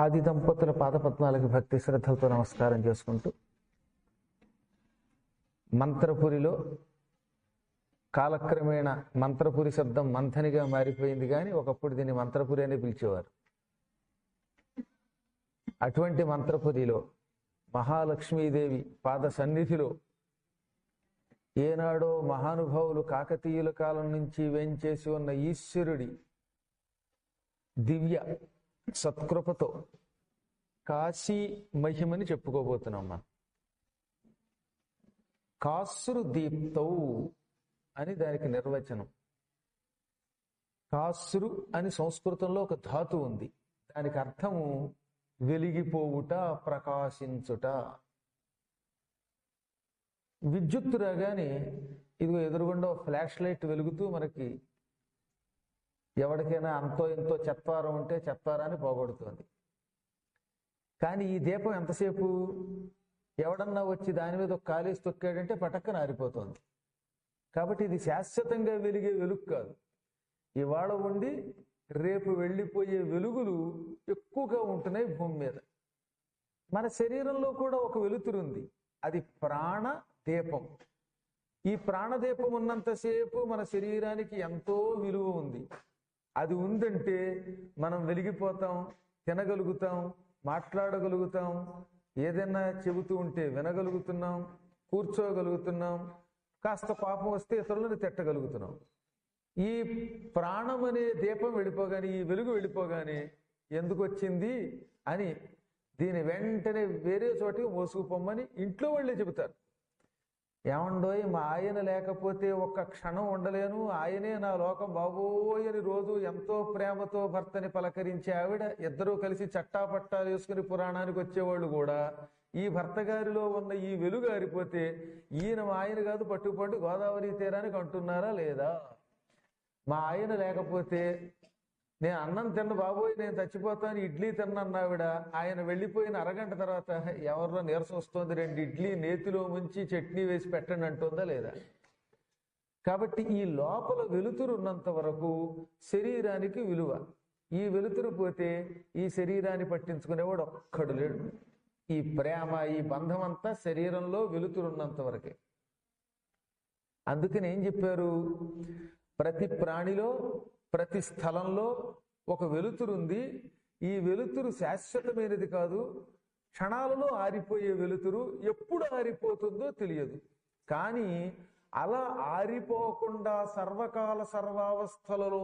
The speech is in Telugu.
ఆది దంపతుల పాదపద్మాలకు భక్తి శ్రద్ధలతో నమస్కారం చేసుకుంటూ మంత్రపురిలో కాలక్రమేణ మంత్రపురి శబ్దం మంథనిగా మారిపోయింది కానీ ఒకప్పుడు దీన్ని మంత్రపురి అని పిలిచేవారు. అటువంటి మంత్రపురిలో మహాలక్ష్మీదేవి పాద సన్నిధిలో ఏనాడో మహానుభావులు కాకతీయుల కాలం నుంచి వేంచేసి ఉన్న ఈశ్వరుడి దివ్య సత్కృపతో కాశీ మహిమని చెప్పుకోబోతున్నాం మనం. కాసురు దీప్తౌ అని దానికి నిర్వచనం. కాసురు అని సంస్కృతంలో ఒక ధాతు ఉంది. దానికి అర్థము వెలిగిపోవుట ప్రకాశించుట. విద్యుత్తు రాగానే ఇదిగో ఎదురుగుండా ఫ్లాష్ లైట్ వెలుగుతూ మనకి ఎవరికైనా అంతో ఎంతో చెత్వారం ఉంటే చెత్వారాన్ని పోగొడుతుంది. కానీ ఈ దీపం ఎంతసేపు? ఎవడన్నా వచ్చి దాని మీద ఒక కాలేజ్ తొక్కాడంటే పటక్కన ఆరిపోతుంది కాబట్టి ఇది శాశ్వతంగా వెలిగే వెలుగు కాదు. ఇవాళ ఉండి రేపు వెళ్ళిపోయే వెలుగులు ఎక్కువగా ఉంటున్నాయి భూమి మీద. మన శరీరంలో కూడా ఒక వెలుతురు ఉంది. అది ప్రాణ దీపం. ఈ ప్రాణదీపం ఉన్నంతసేపు మన శరీరానికి ఎంతో విలువ ఉంది. అది ఉందంటే మనం వెలిగిపోతాం తినగలుగుతాం మాట్లాడగలుగుతాం ఏదైనా చెబుతూ ఉంటే వినగలుగుతున్నాం కూర్చోగలుగుతున్నాం కాస్త పాపం వస్తే ఇతరులను తిట్టగలుగుతున్నాం. ఈ ప్రాణం అనే దీపం వెళ్ళిపోగానే ఈ వెలుగు వెళ్ళిపోగానే ఎందుకు వచ్చింది అని దీని వెంటనే వేరే చోటికి మోసుకుపోమ్మని ఇంట్లో వాళ్ళే చెబుతారు. ఏమండోయ్ మా ఆయన లేకపోతే ఒక్క క్షణం ఉండలేను. ఆయనే నా లోకం బాబోయని రోజు ఎంతో ప్రేమతో భర్తని పలకరించే ఆవిడ ఇద్దరూ కలిసి చట్టాపట్టాలు వేసుకుని పురాణానికి వచ్చేవాళ్ళు కూడా. ఈ భర్త గారిలో ఉన్న ఈ వెలుగు ఆరిపోతే ఈయన మా ఆయన కాదు పట్టుపట్టు గోదావరి తీరానికి అంటున్నారా లేదా? మా ఆయన లేకపోతే నేను అన్నం తిన్న బాబోయ్ నేను చచ్చిపోతాను ఇడ్లీ తిన్నన్నావిడ. ఆయన వెళ్ళిపోయిన అరగంట తర్వాత ఎవరిలో నీరసం వస్తుంది రెండు ఇడ్లీ నేతిలో ముంచి చట్నీ వేసి పెట్టండి అంటుందా లేదా? కాబట్టి ఈ లోపల వెలుతురు ఉన్నంత వరకు శరీరానికి విలువ. ఈ వెలుతురు పోతే ఈ శరీరాన్ని పట్టించుకునేవాడు ఒక్కడు లేడు. ఈ ప్రేమ ఈ బంధం అంతా శరీరంలో వెలుతురున్నంత వరకే. అందుకని ఏం చెప్పారు? ప్రతి ప్రాణిలో ప్రతి స్థలంలో ఒక వెలుతురు ఉంది ఈ వెలుతురు శాశ్వతమైనది కాదు. క్షణాలలో ఆరిపోయే వెలుతురు ఎప్పుడు ఆరిపోతుందో తెలియదు. కానీ అలా ఆరిపోకుండా సర్వకాల సర్వావస్థలలో